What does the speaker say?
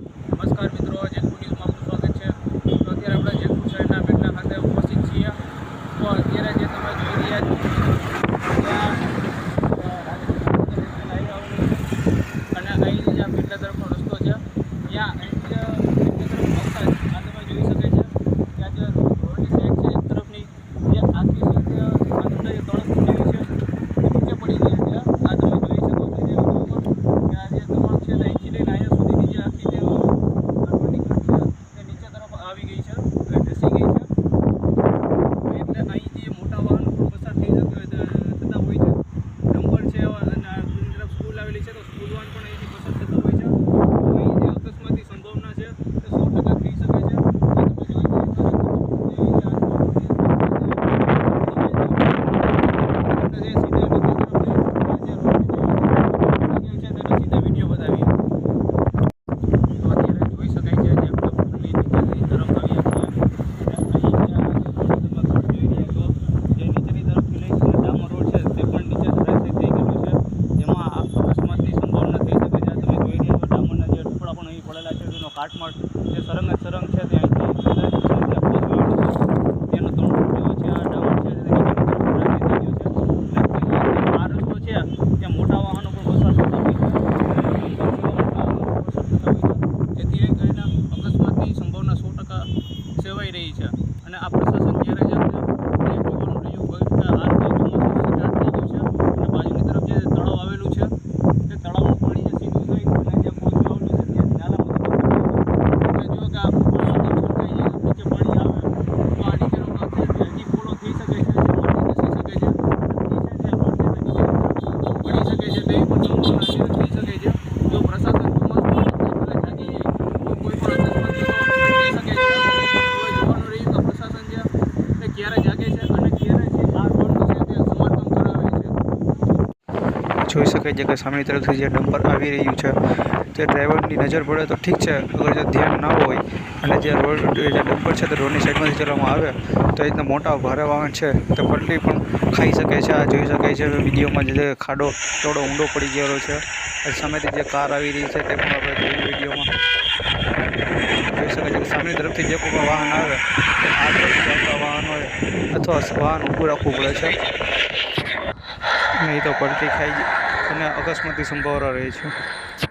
નમસ્કાર મિત્રો જેતપુર ન્યૂઝમાં આપનું સ્વાગત છે. તો અત્યારે આપણે જેતપુર શહેરના મેઘના ખાતે ઉપસ્થિત છીએ. તો અત્યારે જે તમે જોઈ રહ્યા છો, ત્યાં અને અહીં જે મેઘના તરફનો રસ્તો છે. ત્યાં અહીંથી જે મેઘના તરફ આવતા જ આ તમે જોઈ શકે છે કે આ જે રોડની સાઈડ છે એક તરફની જે આખી સાઈડ આ અંદર જે તળક ફૂટેલી છે એ નીચે પડી ગઈ છે આ તમે જોઈ શકો છો જે વીડિયો પર કે આ જે તળક છે તે અહીંથી લઈને અહીંયા સુધીની જે આખી જે રોડની કટ છે તે નીચે તરફ આવી ગઈ છે એટલે ધસી ગઈ છે એટલે અહીં જે મોટા વાહનો પણ પસાર થઈ શકે થતા હોય છે ડમ્પર છે અને આ બીજી તરફ સ્કૂલ આવેલી છે તો સ્કૂલ વાહન પણ અહીંથી પસાર થતા હોય છે તો અહીં જે અકસ્માતની સંભાવના છે તે સો ટકા થઈ શકે છે આ તમે જોઈ રહ્યા છો કે જે આ સીધા લોકો તરફ જે રોડની જે છે તેનો સીધા વીડિયો બતાવીએ તો અત્યારે જોઈ શકાય છે જે આપણે પુલની નીચેની તરફ આવ્યા છીએ અને અહીં જે આ જે રોડ તમે જોઈ રહ્યા છો જે નીચેની તરફથી લઈ છે ડામર રોડ છે તે પણ નીચે ધરાશયી થઈ ગયેલું છે જેમાં આ અકસ્માતની સંભાવના થઈ શકે છે આ તમે જોઈ રહ્યા છો ડામરના જે ટુકડા પણ અહીં કાટમાળ જે સરંગ સરંગ છે તે તેનો ત્રણ ટુકડીઓ છે, આ ડામર છે આ રસ્તો છે, ત્યાં મોટા વાહનો પણ જેવા જેથી કરીને અકસ્માતની સંભાવના સો ટકા સેવાઈ રહી છે. અને આ પ્રશાસન ક્યારે જ આવશે તે જોવાનું રહ્યું હોય કે આ રીતે ચોમાસું સ્ટાર્ટ થઈ ગયું છે અને બાજુની તરફ જે તળાવ આવેલું છે તે તળાવનું પાણી જે સીધું થઈ અને જે પહોંચવા આવેલું છે ત્યાં નાલામાં એટલે જો કે આ પાણી છલકાઈ જાય નીચે પાણી આવે તો આ નીચેનો ભાગ છે તે હજી પોળો થઈ શકે છે જે માટી ધસી શકે છે નીચે જે રોડ છે તે નીચે પડી શકે છે તેવી પણ સંભાવના છે થઈ શકે છે જો પ્રશાસન ચોમાસું પહેલાં જાગી જાય તો કોઈ પણ અકસ્માત થઈ શકે છે તો એ જોવાનું રહ્યું કે પ્રશાસન છે તે ક્યારે જાગે છે અને ક્યારે જે આ રોડનું છે તે સમારકામ કરાવે છે જોઈ શકાય છે કે સામેની તરફથી જે ડમ્પર આવી રહ્યું છે, તે ડ્રાઈવરની નજર પડે તો ઠીક છે. અગર જો ધ્યાન ના હોય અને જે રોડ જે ડમ્પર છે તે રોડની સાઈડમાંથી ચલાવવામાં આવે, તો એ રીતના મોટા ભારે વાહન છે. તો પલટી પણ ખાઈ શકે છે. આ જોઈ શકાય છે વિડીયોમાં જે ખાડો થોડો ઊંડો પડી ગયેલો છે. સામેથી જે કાર આવી રહી છે તે પણ આપણે જોયું વિડીયોમાં. જોઈ શકાય છે કે સામેની તરફથી જે કોઈ વાહન આવે આ વાહન હોય અથવા વાહન ઊભું રાખવું પડે છે. નહીં તો પલટી ખાઈ અને અકસ્માતની સંભાવના રહે છે.